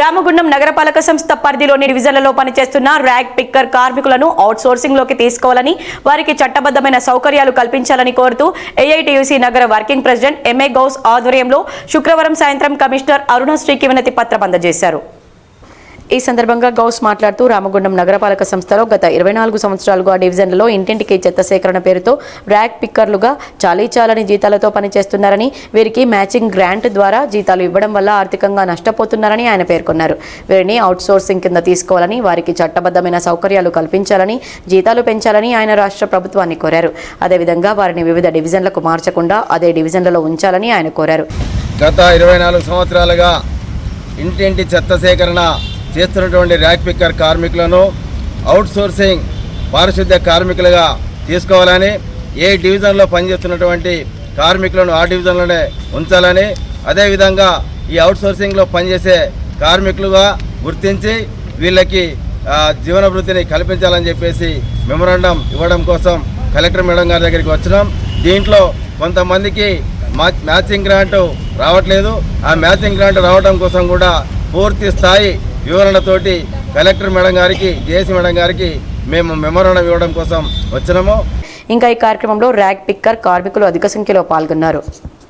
రామగుండం నగరపాలక సంస్థ పరిధిలోని డివిజన్లలో పనిచేస్తున్న ర్యాగ్ పిక్కర్ కార్మికులను అవుట్సోర్సింగ్లోకి తీసుకోవాలని వారికి చట్టబద్ధమైన సౌకర్యాలు కల్పించాలని కోరుతూ ఏఐటియుసి నగర వర్కింగ్ ప్రెసిడెంట్ ఎంఏ గౌస్ ఆధ్వర్యంలో శుక్రవారం సాయంత్రం కమిషనర్ అరుణశ్రీకి వినతి పత్రం అందజేశారు. ఈ సందర్భంగా గౌస్ మాట్లాడుతూ రామగుండం నగరపాలక సంస్థలో గత ఇరవై నాలుగు సంవత్సరాలుగా డివిజన్లలో ఇంటింటికి చెత్త సేకరణ పేరుతో ర్యాక్ పిక్కర్లుగా చాలీ చాలని జీతాలతో పనిచేస్తున్నారని వీరికి మ్యాచింగ్ గ్రాంట్ ద్వారా జీతాలు ఇవ్వడం వల్ల ఆర్థికంగా నష్టపోతున్నారని ఆయన పేర్కొన్నారు. వీరిని అవుట్సోర్సింగ్ కింద తీసుకోవాలని వారికి చట్టబద్ధమైన సౌకర్యాలు కల్పించాలని జీతాలు పెంచాలని ఆయన రాష్ట్ర ప్రభుత్వాన్ని కోరారు. అదేవిధంగా వారిని వివిధ డివిజన్లకు మార్చకుండా అదే డివిజన్లలో ఉంచాలని ఆయన కోరారు. గత ఇరవై నాలుగు సంవత్సరాలుగా ఇంటింటి చెత్త సేకరణ చేస్తున్నటువంటి ర్యాక్ పిక్కర్ కార్మికులను అవుట్సోర్సింగ్ పారిశుద్ధ్య కార్మికులుగా తీసుకోవాలని ఏ డివిజన్లో పనిచేస్తున్నటువంటి కార్మికులను ఆ డివిజన్లోనే ఉంచాలని అదేవిధంగా ఈ అవుట్సోర్సింగ్లో పనిచేసే కార్మికులుగా గుర్తించి వీళ్ళకి జీవనభృతిని కల్పించాలని చెప్పేసి మెమొరాండం ఇవ్వడం కోసం కలెక్టర్ మేడం గారి దగ్గరికి వచ్చినాం. దీంట్లో కొంతమందికి మా- మ్యాచింగ్ గ్రాంట్ రావట్లేదు. ఆ మ్యాచింగ్ గ్రాంట్ రావడం కోసం కూడా పూర్తి స్థాయి వివరణతోటి కలెక్టర్ మేడం గారికి జేసీ మేడం గారికి మేము మెమోరాండం ఇవ్వడం కోసం వచ్చినాము. ఇంకా ఈ కార్యక్రమంలో ర్యాగ్ పిక్కర్ కార్మికులు అధిక సంఖ్యలో పాల్గొన్నారు.